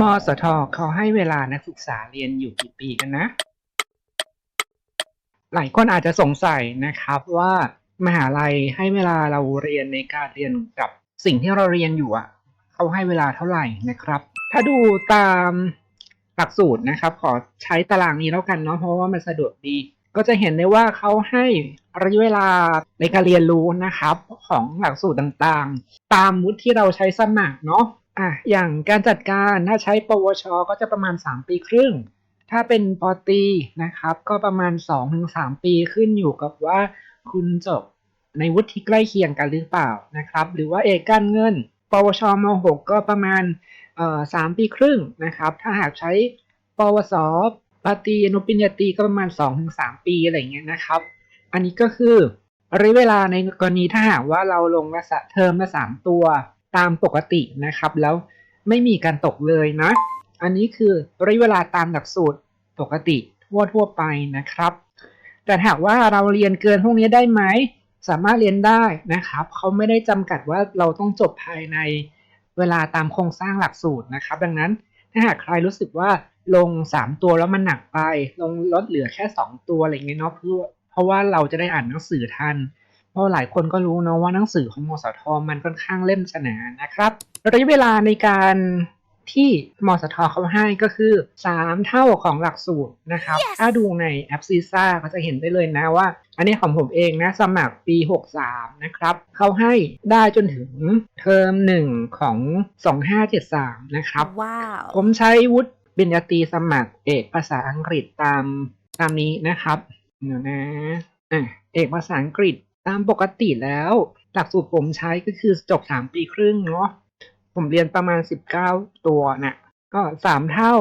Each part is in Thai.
มสทเขาให้เวลานักศึกษาเรียนอยู่กี่ปีกันนะ หลายคนอาจจะสงสัยนะครับว่ามหาลัยให้เวลาเราเรียนในการเรียนกับสิ่งที่เราเรียนอยู่อะเขาให้เวลาเท่าไหร่นะครับ ถ้าดูตามหลักสูตรนะครับ ขอใช้ตารางนี้แล้วกันเนาะเพราะว่ามันสะดวกดี ก็จะเห็นได้ว่าเขาให้ระยะเวลาในการเรียนรู้นะครับ ของหลักสูตรต่างๆ ตามวุฒิที่เราใช้สมัครเนาะ อะอย่างการจัดการถ้าใช้ปวช ก็จะประมาณ 3 ปีครึ่ง ถ้าเป็นปตีนะครับ ก็ประมาณ 2-3 ปีขึ้นอยู่กับว่าคุณจบในวุฒิที่ใกล้เคียงกันหรือเปล่านะครับ หรือว่าเอกการเงิน ปวชม .6 ก็ประมาณสามปีครึ่งนะครับ ถ้าหากใช้ปวสปตีอนุปริญญาตรีก็ประมาณ 2-3 ปีอะไรเงี้ยนะครับ อันนี้ก็คือระยะเวลาในกรณีถ้าหากว่าเราลงละสะเทอมละสามตัว ตามปกตินะครับ แล้วไม่มีการตกเลยนะ อันนี้คือระยะเวลาตามหลักสูตรปกติทั่วทั่วไปนะครับ แต่หากว่าเราเรียนเกินพวกนี้ได้ไหม สามารถเรียนได้นะครับ เขาไม่ได้จำกัดว่าเราต้องจบภายในเวลาตามโครงสร้างหลักสูตรนะครับ ดังนั้นถ้าหากใครรู้สึกว่าลง 3 ตัวแล้วมันหนักไป ลงลดเหลือแค่ 2 ตัวอะไรเงี้ยเนาะเพื่อเพราะว่าเราจะได้อ่านหนังสือทัน เพราะหลายคนก็รู้เนาะว่าหนังสือของมสทมันค่อนข้างเล่มหนานะครับระยะเวลาในการที่มสทเขาให้ก็คือ 3 เท่าของหลักสูตรนะครับถ้าดูในแอปซีซ่าก็จะเห็นได้เลยนะว่า อันนี้ของผมเองนะสมัครปี 63 นะครับ เขาให้ได้จนถึงเทอมหนึ่งของ 2573 นะครับว้าวผมใช้วุฒิปริญญาตรีสมัครเอกภาษาอังกฤษตามตามนี้นะครับเดี๋ยวนะอะเอกภาษาอังกฤษ ตามปกติแล้ว หลักสูตรผมใช้ก็คือจบ3ปีครึ่งเนาะผมเรียนประมาณ19ตัวนะก็สามเท่า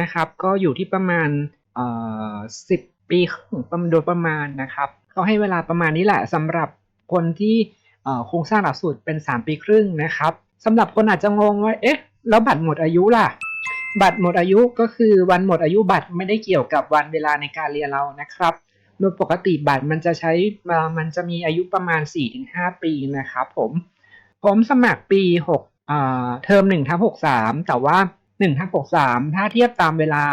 นะครับ ก็อยู่ที่ประมาณเอ่อสิบปีครึ่งโดยประมาณนะครับเขาให้เวลาประมาณนี้แหละสำหรับคนที่โครงสร้างหลักสูตรเป็น 3 ปีครึ่งนะครับสำหรับคนอาจจะงงว่าเอ๊ะแล้วบัตรหมดอายุล่ะ บัตรหมดอายุก็คือวันหมดอายุบัตรไม่ได้เกี่ยวกับวันเวลาในการเรียนเรานะครับ โดยปกติบัตรมันจะใช้มันจะมีอายุประมาณ 4-5 ปีนะครับผมผมสมัครปี6เอ่อเทอม1ทับ63 แต่ว่า1ทับ63 ถ้าเทียบตามเวลา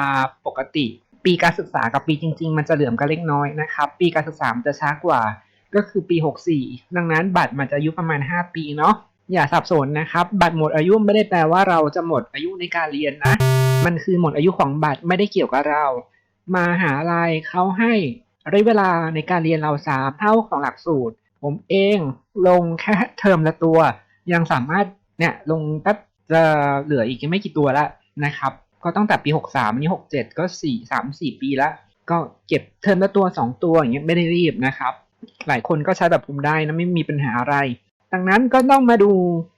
ปกติ ปีการศึกษากับปีจริง ๆ มันจะเหลื่อมกันเล็กน้อยนะครับ ปีการศึกษาจะช้ากว่าก็คือปี 64 ดังนั้นบัตรมันจะอายุประมาณ 5 ปีเนาะอย่าสับสนนะครับ บัตรหมดอายุไม่ได้แปลว่าเราจะหมดอายุในการเรียนนะ มันคือหมดอายุของบัตรไม่ได้เกี่ยวกับเรา มาหาลัยเขาให้ ระยะเวลาในการเรียนเราสามเท่าของหลักสูตร ผมเองลงแค่เทอมละตัว ยังสามารถเนี่ยลงแป๊บจะเหลืออีกไม่กี่ตัวแล้วนะครับ ก็ตั้งแต่ปี 63อันนี้ 67 ก็ 4 3 4 ปีล้วก็เก็บเทอมละตัว 2 ตัวอย่างเงี้ยไม่ได้รีบนะครับ หลายคนก็ใช้แบบผมได้นะไม่มีปัญหาอะไร ดังนั้นก็ต้องมาดู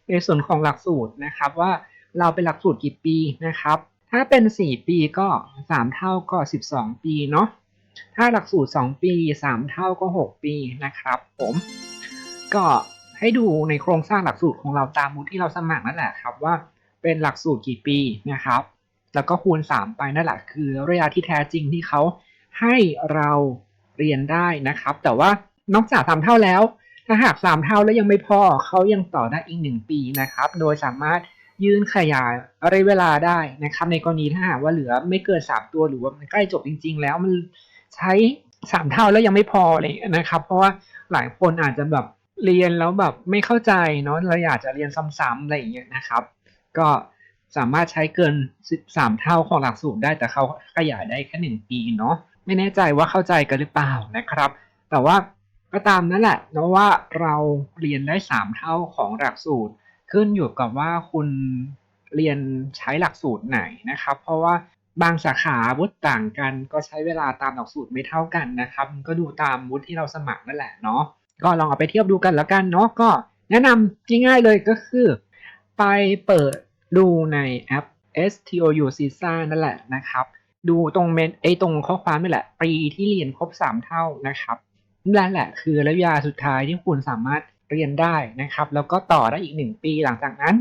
ในส่วนของหลักสูตรนะครับว่าเราเป็นหลักสูตรกี่ปีนะครับ ถ้าเป็น 4 ปีก็ 3 เท่าก็ 12 ปีเนาะ ถ้าหลักสูตร 2 ปี 3 เท่าก็ 6 ปีนะครับผม ก็ให้ดูในโครงสร้างหลักสูตรของเราตามมุดที่เราสมัครนั่นแหละครับว่าเป็นหลักสูตรกี่ปีนะครับ แล้วก็คูณ 3 ไปนั่นแหละคือระยะที่แท้จริงที่เขาให้เราเรียนได้นะครับ แต่ว่านอกจาก 3 เท่าแล้ว ถ้าหาก 3 เท่าแล้วยังไม่พอเขายังต่อได้อีก 1 ปีนะครับ โดยสามารถยื่นขยายระยะเวลาได้นะครับ ในกรณีถ้าหากว่าเหลือไม่เกิน 3 ตัวหรือว่ามันใกล้จบจริง ๆ แล้วมัน ใช้3เท่าแล้วยังไม่พอเลยนะครับ เพราะว่าหลายคนอาจจะแบบเรียนแล้วแบบไม่เข้าใจเนาะเราอยากจะเรียนซ้ำๆอะไรอย่างเงี้ยนะครับ ก็สามารถใช้เกิน 13 เท่าของหลักสูตรได้แต่เขาขยายได้แค่ 1 ปีเนาะไม่แน่ใจว่าเข้าใจกันหรือเปล่านะครับ แต่ว่าก็ตามนั่นแหละเนาะว่าเราเรียนได้ 3 เท่าของหลักสูตร ขึ้นอยู่กับว่าคุณเรียนใช้หลักสูตรไหนนะครับ เพราะว่า บางสาขาวุฒิต่างกันก็ใช้เวลาตามหลักสูตรไม่เท่ากันนะครับก็ดูตามวุฒิที่เราสมัครนั่นแหละเนาะก็ลองเอาไปเทียบดูกันแล้วกันเนาะก็แนะนำง่ายๆเลยก็คือ ไปเปิดดูในแอป STOU CISA นั่นแหละนะครับ ดูตรงเมนไอตรงข้อความนี่แหละ ปีที่เรียนครบ 3 เท่านะครับนั่นแหละคือระยะเวลาสุดท้ายที่คุณสามารถเรียนได้นะครับ แล้วก็ต่อได้อีก 1 ปีหลังจากนั้น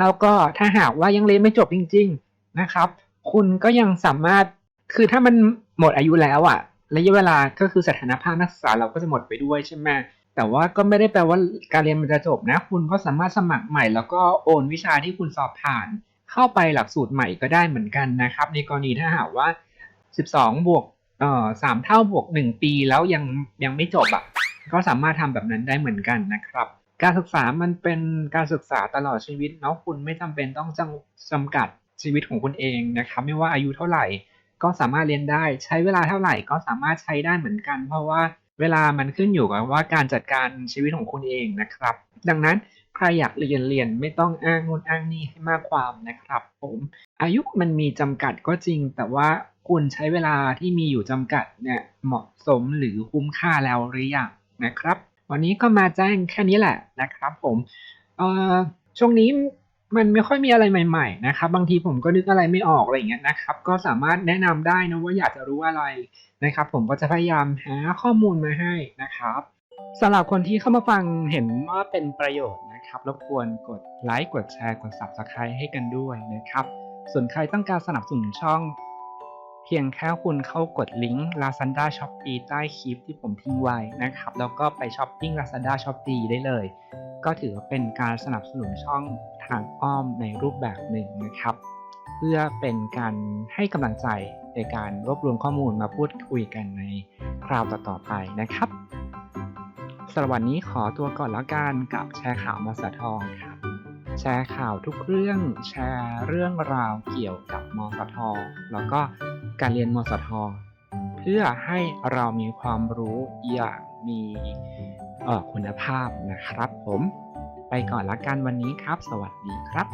แล้วก็ถ้าหากว่ายังเรียนไม่จบจริง ๆนะครับ คุณก็ยังสามารถคือถ้ามันหมดอายุแล้วอะระยะเวลาก็คือสถานภาพนักศึกษาเราก็จะหมดไปด้วยใช่ไหมแต่ว่าก็ไม่ได้แปลว่าการเรียนมันจะจบนะ คุณก็สามารถสมัครใหม่ แล้วก็โอนวิชาที่คุณสอบผ่าน เข้าไปหลักสูตรใหม่ก็ได้เหมือนกันนะครับ ในกรณีถ้าหากว่า 12 บวกเอ่อสามเท่าบวก 1 ปีแล้วยังยังไม่จบอะก็สามารถทำแบบนั้นได้เหมือนกันนะครับ การศึกษามันเป็นการศึกษาตลอดชีวิตเนาะคุณไม่จำเป็นต้องจำจำกัด ชีวิตของคุณเองนะครับไม่ว่าอายุเท่าไหร่ ก็สามารถเรียนได้ใช้เวลาเท่าไหร่ก็สามารถใช้ได้เหมือนกัน เพราะว่าเวลามันขึ้นอยู่กับว่าการจัดการชีวิตของคุณเองนะครับ ดังนั้นใครอยากเรียนเรียนไม่ต้องอ้างนู่นอ้างนี่ให้มากความนะครับ ผมอายุมันมีจำกัดก็จริง แต่ว่าคุณใช้เวลาที่มีอยู่จำกัดเนี่ยเหมาะสมหรือคุ้มค่าแล้วหรือยังนะครับ วันนี้ก็มาแจ้งแค่นี้แหละนะครับ ผมเออช่วงนี้ มันไม่ค่อยมีอะไรใหม่ ๆ นะครับ บางทีผมก็นึกอะไรไม่ออกอะไรอย่างเงี้ยนะครับ ก็สามารถแนะนำได้นะว่าอยากจะรู้อะไรนะครับ ผมก็จะพยายามหาข้อมูลมาให้นะครับสำหรับคนที่เข้ามาฟังเห็นว่าเป็นประโยชน์นะครับรบกวนกดไลค์กดแชร์กด subscribe ให้กันด้วยนะครับ ส่วนใครต้องการสนับสนุนช่อง เพียงแค่คุณเข้ากดลิงก์ Lazada Shopee ใต้คลิปที่ผมทิ้งไว้นะครับ แล้วก็ไปช้อปปิ้ง Lazada Shopee ได้เลย ก็ถือว่าเป็นการสนับสนุนช่องทางอ้อมในรูปแบบหนึ่งนะครับ เพื่อเป็นการให้กำลังใจในการรวบรวมข้อมูลมาพูดคุยกันในคราวต่อๆไปนะครับสำหรับวันนี้ขอตัวก่อนแล้วกันกับแชร์ข่าวมสทองครับแชร์ข่าวทุกเรื่องแชร์เรื่องราวเกี่ยวกับมสท แล้วก็การเรียนมสท เพื่อให้เรามีความรู้อย่างมี คุณภาพนะครับผม ไปก่อนละกันวันนี้ครับ สวัสดีครับ